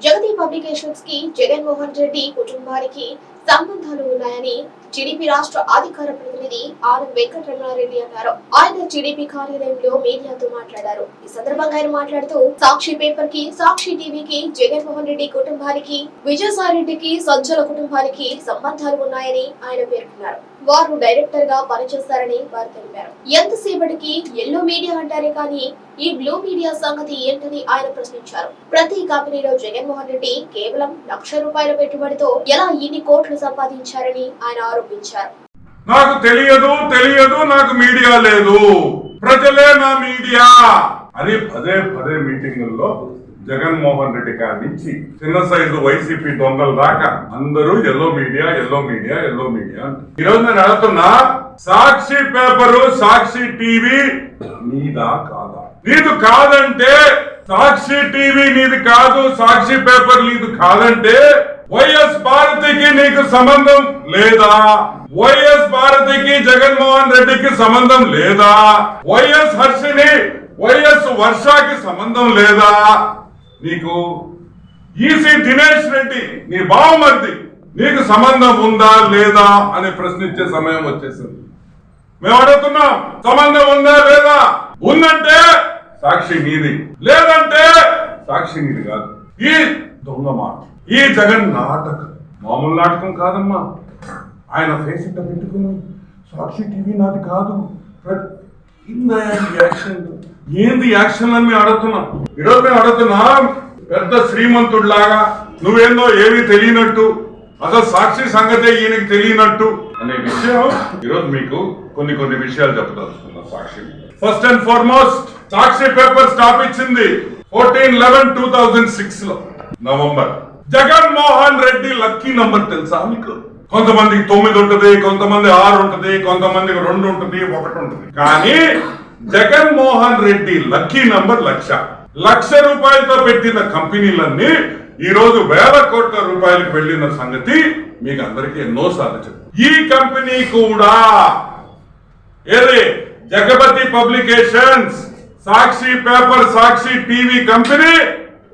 జగతి పబ్లికేషన్స్కి జగన్మోహన్ రెడ్డి కుటుంబానికి సంబంధాలు ఉన్నాయని టీడీపీ రాష్ట్ర అధికార ప్రతినిధి ఆర్ వెంకటరమణారెడ్డి అన్నారు. ఆయన టీడీపీ కార్యాలయంలో మీడియాతో మాట్లాడారు. ఈ సందర్భంగా ఆయన మాట్లాడుతూ సాక్షి పేపర్కి సాక్షి టీవీకి జగన్మోహన్ రెడ్డి కుటుంబానికి విజయసాయిరెడ్డికి సజ్జల కుటుంబానికి సంబంధాలు ఉన్నాయని ఆయన పేర్కొన్నారు. వారు డైరెక్టర్గా పనిచేస్తారని వారు తెలిపారు. ఎంతసేపటికి ఎల్లో మీడియా అంటారే కానీ ఈ బ్లూ మీడియా సంగతి ఏంటని ఆయన ప్రశ్నించారు. ప్రతి కంపెనీలో జగన్మోహన్ రెడ్డి కేవలం లక్ష రూపాయల పెట్టుబడితో ఎలా ఇన్ని కోట్లు సంపాదించారని ఆయన ఆరోపించారు. నాకు తెలియదు తెలియదు నాకు మీడియా లేదు. ప్రజలే నా మీడియా అని పదే పదే మీటింగుల్లో జగన్మోహన్ రెడ్డి గారి నుంచి చిన్న సైజు వైసీపీ దొంగల దాకా అందరూ yellow media yellow media yellow media ఈ రోజు నేను అడుగుతున్నా సాక్షి పేపరు సాక్షి టీవీ నీదా కాదా? నీదు కాదంటే సాక్షి టీవీ నీది కాదు సాక్షి పేపర్ నీది కాదంటే వైఎస్ భారతికి నీకు సంబంధం లేదా? వైఎస్ భారతికి జగన్మోహన్ రెడ్డికి సంబంధం లేదా? వైఎస్ హర్షిని వైఎస్ వర్షాకి సంబంధం లేదా? నీకు ఈసీ దినేష్ రెడ్డి నీ బావమర్ది నీకు సంబంధం ఉందా లేదా అని ప్రశ్నించే సమయం వచ్చేసింది. మేము అడుగుతున్నాం సంబంధం ఉందా లేదా? ఉందంటే సాక్షి నీది లేదంటే సాక్షి నీది కాదు. ఈ దొంగ మాట ఈ జగన్ నాటకం. మామూలు నాటకం కాదమ్మా. ఆయన ఫేస్ ఇట్ట పెట్టుకుని సాక్షి టీవీ నాది కాదు. ప్ర- యాక్షన్. ఏంది యాక్షన్ అని మేము అడుగుతున్నాం. ఈరోజు మేము అడుగుతున్నాం పెద్ద శ్రీమంతుడిలాగా నువ్వేందో ఏమీ తెలియనట్టు అసలు సాక్షి సంగతే ఈయనకి తెలియనట్టు అనే విషయం ఈరోజు మీకు కొన్ని కొన్ని విషయాలు చెప్పదలుచుకున్నా Sakshi. First and foremost Sakshi paper stop ఇచ్చింది. ఫోర్టీన్ లెవెన్ టూ థౌజండ్ సిక్స్లో. November. Jaganmohan Reddy lucky number తెలుసా మీకు? కొంతమందికి తొమ్మిది ఉంటుంది కొంతమంది ఆరు ఉంటుంది కొంతమందికి రెండు ఉంటుంది ఒకటి ఉంటుంది. కానీ జగన్మోహన్ రెడ్డి లక్కీ నంబర్ లక్ష. లక్ష రూపాయలతో పెట్టిన కంపెనీలన్నీ ఈ రోజు వేల కోట్ల రూపాయలకు వెళ్ళిన సంగతి మీకు అందరికీ ఎన్నోసార్లు చెప్పు. ఈ కంపెనీ కూడా ఏది? Jagapati publications Sakshi paper Sakshi TV company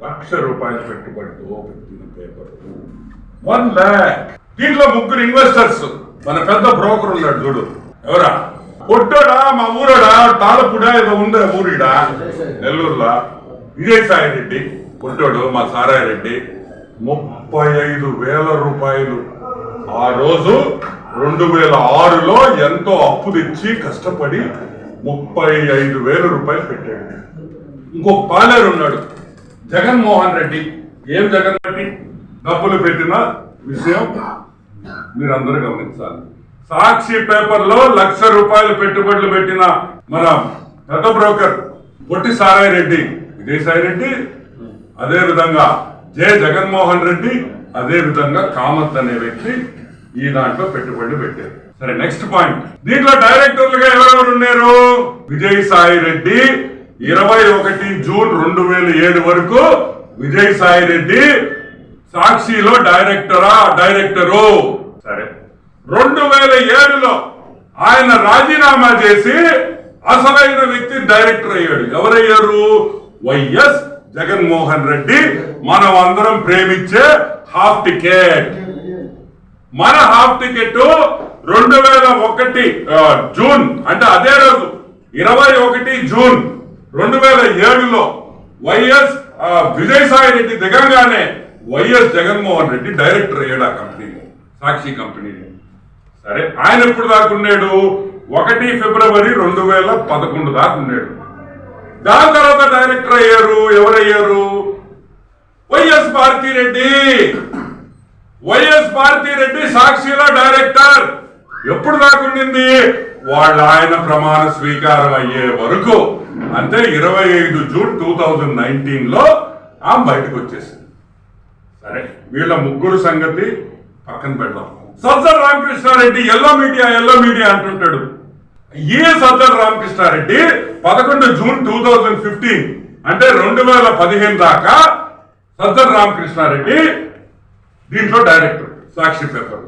lakh రూపాయలు పెట్టుబడితో పెట్టిన పేపర్. వన్ ల్యాక్ దీంట్లో ముగ్గురు ఇన్వెస్టర్స్ మన పెద్ద బ్రోకర్ ఉన్నాడు చూడు. ఎవరా? కొట్టడా మా ఊరడా తాళపుడా ఏదో ఉందా ఊరిడా? నెల్లూరులో. విజయసాయి రెడ్డి కొట్టాడు మా సారాయి రెడ్డి ముప్పై ఐదు వేల రూపాయలు. ఆ రోజు రెండు వేల ఆరులో ఎంతో అప్పు తెచ్చి కష్టపడి ముప్పై ఐదు వేల రూపాయలు పెట్టాడు. ఇంకొక పాలేరు ఉన్నాడు జగన్మోహన్ రెడ్డి ఏం జగన్ రెడ్డి? డబ్బులు పెట్టిన విషయం మీరందరూ గమనించాలి. సాక్షి పేపర్లో లక్ష రూపాయలు పెట్టుబడులు పెట్టిన మన గత బ్రోకర్ పొట్టి సారాయి రెడ్డి విజయసాయి రెడ్డి అదే విధంగా జే జగన్మోహన్ రెడ్డి అదే విధంగా కామత్ అనే వ్యక్తి ఈ దాంట్లో పెట్టుబడులు పెట్టారు. సరే నెక్స్ట్ పాయింట్. దీంట్లో డైరెక్టర్లుగా ఎవరెవరు ఉన్నారు? విజయ్ సాయి రెడ్డి ఇరవై ఒకటి జూన్ రెండు వేల ఏడు వరకు విజయ్ సాయి రెడ్డి సాక్షిలో డైరెక్టరా డైరెక్టరు? సరే. రెండు వేల ఏడులో ఆయన రాజీనామా చేసి అసలైన వ్యక్తి డైరెక్టర్ అయ్యాడు. ఎవరయ్యారు? వైఎస్ జగన్మోహన్ రెడ్డి. మనం అందరం ప్రేమించే హాఫ్ టికెట్. మన హాఫ్ టికెట్ రెండు వేల ఒకటి జూన్ అంటే అదే రోజు ఇరవై ఒకటి జూన్ రెండు వేల ఏడులో వైఎస్ విజయసాయి రెడ్డి దిగంగానే వైఎస్ జగన్మోహన్ రెడ్డి డైరెక్టర్ అయ్యాడు ఆ కంపెనీలో సాక్షి కంపెనీలో. సరే ఆయన ఎప్పుడు దాకా ఉన్నాడు ఒకటి ఫిబ్రవరి రెండు వేల పదకొండు దాకా ఉన్నాడు దాని తర్వాత డైరెక్టర్ అయ్యారు ఎవరయ్యారు? వైఎస్ భారతిరెడ్డి. వైఎస్ భారతిరెడ్డి సాక్షిలో డైరెక్టర్. ఎప్పుడు దాకా ఉండింది? వాళ్ళ ఆయన ప్రమాణ స్వీకారం అయ్యే వరకు. అంటే ఇరవై ఐదు జూన్ టూ థౌజండ్ నైన్టీన్లో ఆ ఆమె బయటకు వచ్చేసింది. సరే వీళ్ళ ముగ్గురు సంగతి పక్కన పెడదాం. Sajjala Ramakrishna Reddy yellow media yellow media అంటుంటాడు. ఏ సజ్జర్ రామకృష్ణారెడ్డి పదకొండు జూన్ టూ థౌజండ్ ఫిఫ్టీన్ అంటే రెండు వేల పదిహేను దాకా సజ్జర్ రామకృష్ణారెడ్డి దీంట్లో డైరెక్టర్ సాక్షి పేపర్.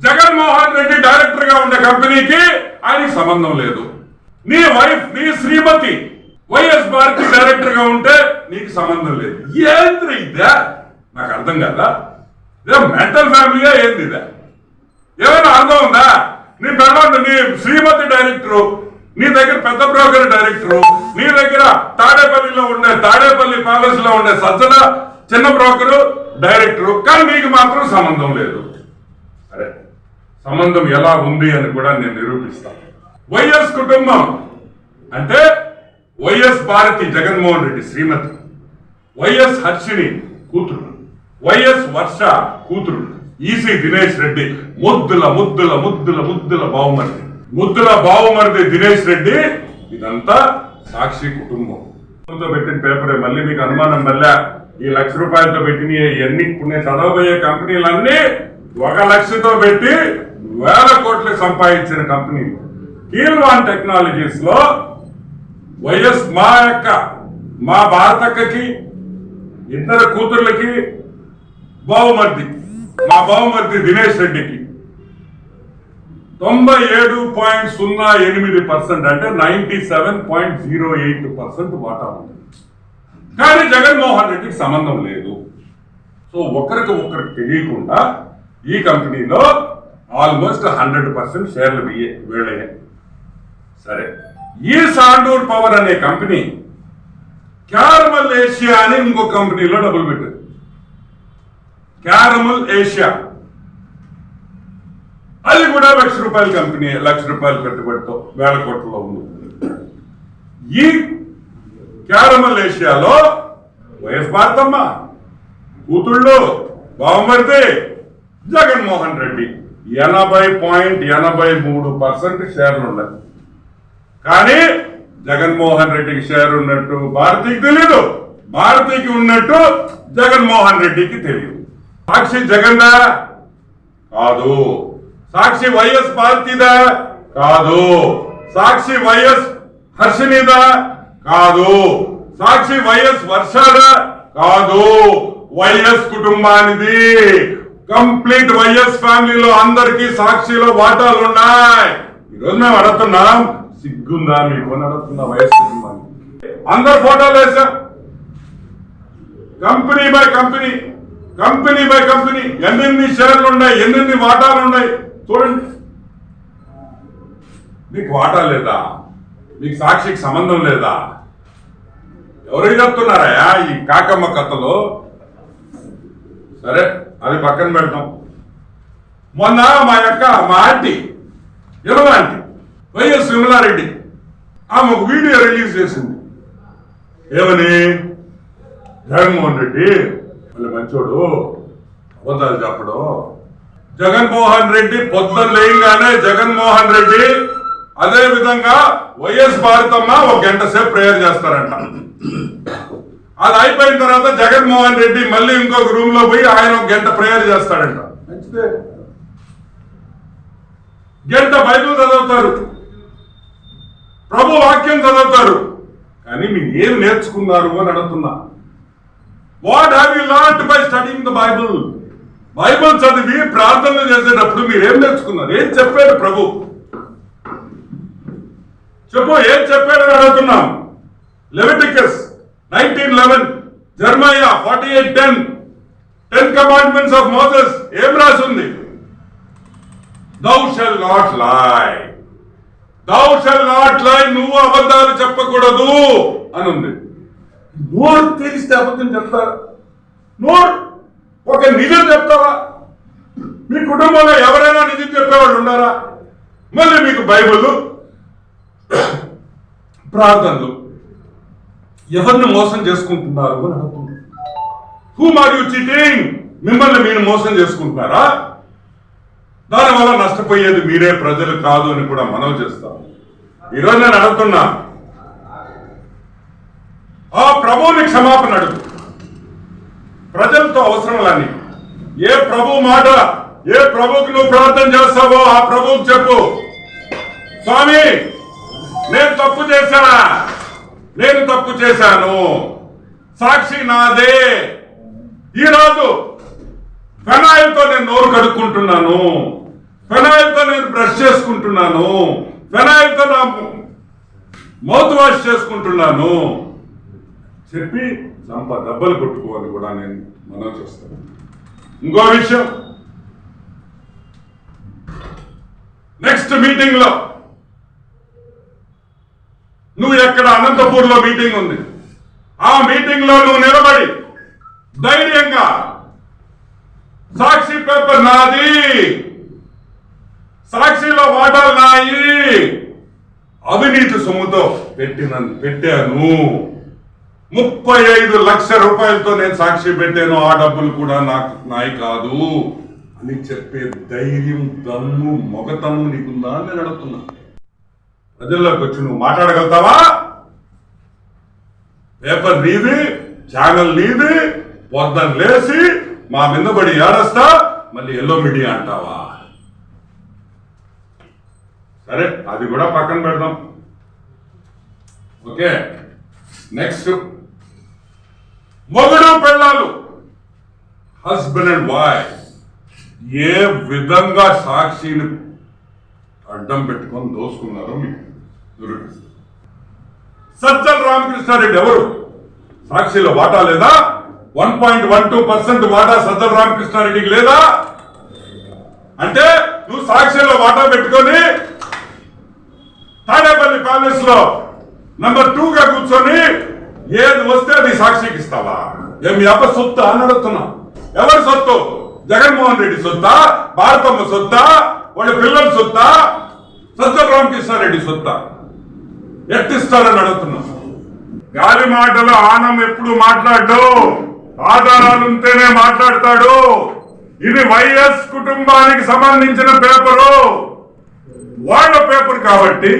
జగన్మోహన్ రెడ్డి డైరెక్టర్గా ఉన్న కంపెనీకి ఆయనకి సంబంధం లేదు. నీ వైఫ్ నీ శ్రీమతి వైఎస్ పార్టీ డైరెక్టర్గా ఉంటే నీకు సంబంధం లేదు. ఏంద్ర ఇదే? నాకు అర్థం కదా? ఇదే మెంటల్ ఫ్యామిలీయా ఏంది ఇదే? ఏమైనా అర్థం ఉందా? నీ పెళ్ళాడు నీ శ్రీమతి డైరెక్టరు నీ దగ్గర పెద్ద బ్రోకర్ డైరెక్టరు నీ దగ్గర తాడేపల్లిలో ఉండే తాడేపల్లి ప్యాలెస్లో ఉండే సజ్జల చిన్న బ్రోకరు డైరెక్టరు కానీ నీకు మాత్రం సంబంధం లేదు. అరే సంబంధం ఎలా ఉంది అని కూడా నేను నిరూపిస్తాను వైఎస్ కుటుంబం అంటే వైఎస్ భారతి జగన్మోహన్ రెడ్డి శ్రీమతి. వైఎస్ హర్షిని కూతురు. వైఎస్ వర్ష కూతురు. ఈసీ దినేష్ రెడ్డి ముద్దుల ముద్దుల ముద్దుల ముద్దుల బావుమరిది. ముద్దుల బావుమరిది దినేష్ రెడ్డి ఇదంతా సాక్షి కుటుంబం. పెట్టిన పేపరే మళ్ళీ మీకు అనుమానం మళ్ళా. ఈ లక్ష రూపాయలతో పెట్టిన ఇవన్నీ ఇప్పుడు నేను చదవబోయే కంపెనీలన్నీ ఒక లక్షతో పెట్టి వేల కోట్లు సంపాదించిన కంపెనీ కీల్వాన్ టెక్నాలజీస్లో వైఎస్ మా యొక్క మా భారతక్కకి ఇద్దరు కూతుర్లకి బావుమర్ది. మా బావుమర్ది దినేష్ రెడ్డికి. తొంభై ఏడు పాయింట్ సున్నా ఎనిమిది పర్సెంట్ అంటే ninety seven point zero eight percent వాటా ఉంది కానీ జగన్మోహన్ రెడ్డికి సంబంధం లేదు. సో ఒకరికి ఒకరికి తెలియకుండా ఈ కంపెనీలో ఆల్మోస్ట్ హండ్రెడ్ పర్సెంట్ షేర్లు వీయే వీళ్ళయ్యాయి సరే. ఈ సాండూర్ పవర్ అనే కంపెనీ క్యారమల్ ఏషియా అని ఇంకో కంపెనీలో డబ్బులు పెట్టింది క్యారమల్ ఏషియా. అది కూడా లక్ష రూపాయల కంపెనీ లక్ష రూపాయల పెట్టుబడితో వేల కోట్లలో ఉంది. ఈ క్యారమల్ ఏషియాలో వైఎస్ భారతమ్మ కూతుళ్ళు బావమరిది జగన్మోహన్ రెడ్డి. ఎనభై పాయింట్ ఎనభై మూడు పర్సెంట్ షేర్లు ఉన్నాయి. కానీ జగన్మోహన్ రెడ్డికి షేర్ ఉన్నట్టు భారతికి తెలియదు భారతికి ఉన్నట్టు జగన్మోహన్ రెడ్డికి తెలియదు సాక్షి జగన్దా? కాదు. సాక్షి వైఎస్ భారతీదా కాదు. సాక్షి వైఎస్ హర్షినిదా? కాదు. సాక్షి వైఎస్ వర్షాదా? కాదు. వైఎస్ కుటుంబానిది. కంప్లీట్ వైఎస్ ఫ్యామిలీలో అందరికీ సాక్షిలో వాటాలు ఉన్నాయి ఈరోజు మేము అడుగుతున్నాం సిగ్గుందా మీకు? అని వయస్సు వైఎస్ అందరు ఫోటోలు వేసాం company by company company by company ఎన్నెన్ని షేర్లు ఉన్నాయి ఎన్నెన్ని వాటాలు ఉన్నాయి చూడండి. మీకు వాటా లేదా? మీకు సాక్షికి సంబంధం లేదా? ఎవరు చెప్తున్నారా ఈ కాకమ్మ కథలో? సరే అది పక్కన పెడతాం. మొన్న మా యొక్క మా ఆంటీ ఇరవై ఆంటీ వైఎస్ విమలారెడ్డి ఆమె ఒక వీడియో రిలీజ్ చేసింది. ఏమని? జగన్మోహన్ రెడ్డి మళ్ళీ మంచోడు అబద్ధాలు చెప్పడం. జగన్మోహన్ రెడ్డి పొద్దున లేయంగానే జగన్మోహన్ రెడ్డి అదే విధంగా వైఎస్ భారతమ్మ ఒక గంట సేపు ప్రేయర్ చేస్తారంట. అది అయిపోయిన తర్వాత జగన్మోహన్ రెడ్డి మళ్ళీ ఇంకొక రూమ్లో పోయి ఆయన ఒక గంట ప్రేయర్ చేస్తాడంట. మంచిదే. గంట బైబిల్ చదువుతారు. ప్రభు వాక్యం చదువుతారు. కానీ మీరు ఏం నేర్చుకున్నారు అని అడుగుతున్నా. What have you learnt by studying the Bible Bible చదివి ప్రార్థనలు చేసేటప్పుడు మీరు ఏం నేర్చుకున్నారు? ఏం చెప్పాడు ప్రభు? చెప్పు ఏం చెప్పాడని అడుగుతున్నాం. Leviticus nineteen eleven Jeremiah forty eight ten ten commandments of Moses ఏం రాసింది? దౌ షల్ నాట్ లై దౌ షల్ నాట్ లై నువ్వు అబద్ధాలు చెప్పకూడదు అని ఉంది నోరు తెలిస్తే అబద్ధం చెప్తారా? నోరు. ఒక నిజం చెప్తావా? మీ కుటుంబంలో ఎవరైనా నిజం చెప్పేవాళ్ళు ఉన్నారా? మళ్ళీ మీకు బైబుల్ ప్రార్థనలు. ఎవరిని మోసం చేసుకుంటున్నారు అని అడుగుతుంది. హూ మార్ యూ చీటింగ్ మిమ్మల్ని మీరు మోసం చేసుకుంటున్నారా? దానివల్ల నష్టపోయేది మీరే ప్రజలు కాదు అని కూడా మనం చేస్తాం. ఈరోజు నేను అడుగుతున్నా ఆ ప్రభువుని క్షమాపణ అడుగు. ప్రజలతో అవసరం ఏ ప్రభు మాట ఏ ప్రభుకి నువ్వు ప్రార్థన చేస్తావో ఆ ప్రభువుకి చెప్పు. స్వామి నేను తప్పు చేశానా? నేను తప్పు చేశాను. సాక్షి నాదే. ఈరోజు ఫెనాయిల్తో నేను నోరు కడుక్కుంటున్నాను. ఫెనాయిల్తో నేను బ్రష్ చేసుకుంటున్నాను. ఫెనాయిల్తో నా మౌత్ వాష్ చేసుకుంటున్నాను. చెప్పి చంప దెబ్బలు కొట్టుకోవాలి కూడా నేను మనం చేస్తాను. ఇంకో విషయం. నెక్స్ట్ మీటింగ్లో నువ్వు ఎక్కడ అనంతపూర్లో మీటింగ్ ఉంది? ఆ మీటింగ్లో నువ్వు నిలబడి ధైర్యంగా సాక్షి పేపర్ నాది. సాక్షిలో వాటాలు నాయి అవినీతి సొమ్ముతో పెట్టిన పెట్టాను. ముప్పై ఐదు లక్ష రూపాయలతో నేను సాక్షి పెట్టాను. ఆ డబ్బులు కూడా నాకు నాయి కాదు అని చెప్పే ధైర్యం దమ్ము మొగతము నీకుందా అని నేను అడుగుతున్నా. ప్రజల్లోకి వచ్చి నువ్వు మాట్లాడగలుగుతావా? పేపర్ నీది ఛానల్ నీది పొద్దున లేసి మా మీద పడి ఏడస్తా మళ్ళీ ఎల్లో మీడియా అంటావా? సరే అది కూడా పక్కన పెడదాం. ఓకే నెక్స్ట్ మొగుడు పెళ్ళాలు హస్బెండ్ అండ్ వైఫ్ ఏ విధంగా సాక్షిని అడ్డం పెట్టుకొని దోసుకున్నారో మీకు నిరూపిస్తారు సజ్జల రామకృష్ణారెడ్డి ఎవరు? సాక్షిలో వాటా లేదా? One point one two percent వాటా సజ్జల రామకృష్ణారెడ్డికి లేదా? అంటే నువ్వు సాక్షిలో వాటా పెట్టుకొని కాంగ్రెస్లో నంబర్ టూ గా కూర్చొని ఏది వస్తే అది సాక్షికి ఇస్తావా? ఏమి అప్ప సొత్తు అని అడుగుతున్నా. ఎవరి సొత్తు? జగన్మోహన్ రెడ్డి సొత్తా? భారతమ్మ సొత్తా? వాళ్ళ పిల్లల సొత్తా? సజ్జల రామకృష్ణారెడ్డి సొత్తా? ఎట్టిస్తారని అడుగుతున్నా. గాలి మాటలు ఆనం ఎప్పుడు మాట్లాడు ఆధారాలు ఉంటేనే మాట్లాడతాడు. ఇది వైఎస్ కుటుంబానికి సంబంధించిన పేపరు. వాళ్ళ పేపర్ కాబట్టి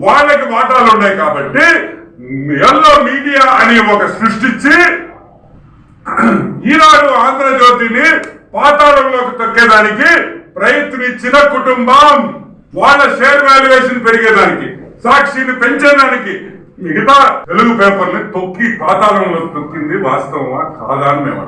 వాళ్ళకి వాటాలు ఉన్నాయి కాబట్టి ఎల్లో మీడియా అని ఒక సృష్టించి ఈనాడు ఆంధ్రజ్యోతిని పాతాళంలోకి తొక్కేదానికి ప్రయత్నించిన కుటుంబం వాళ్ళ షేర్ వాల్యుయేషన్ పెరిగేదానికి సాక్షిని పెంచేదానికి మిగతా తెలుగు పేపర్ని తొక్కి పాతాళంలో తొక్కింది వాస్తవమా కాదా అని మేము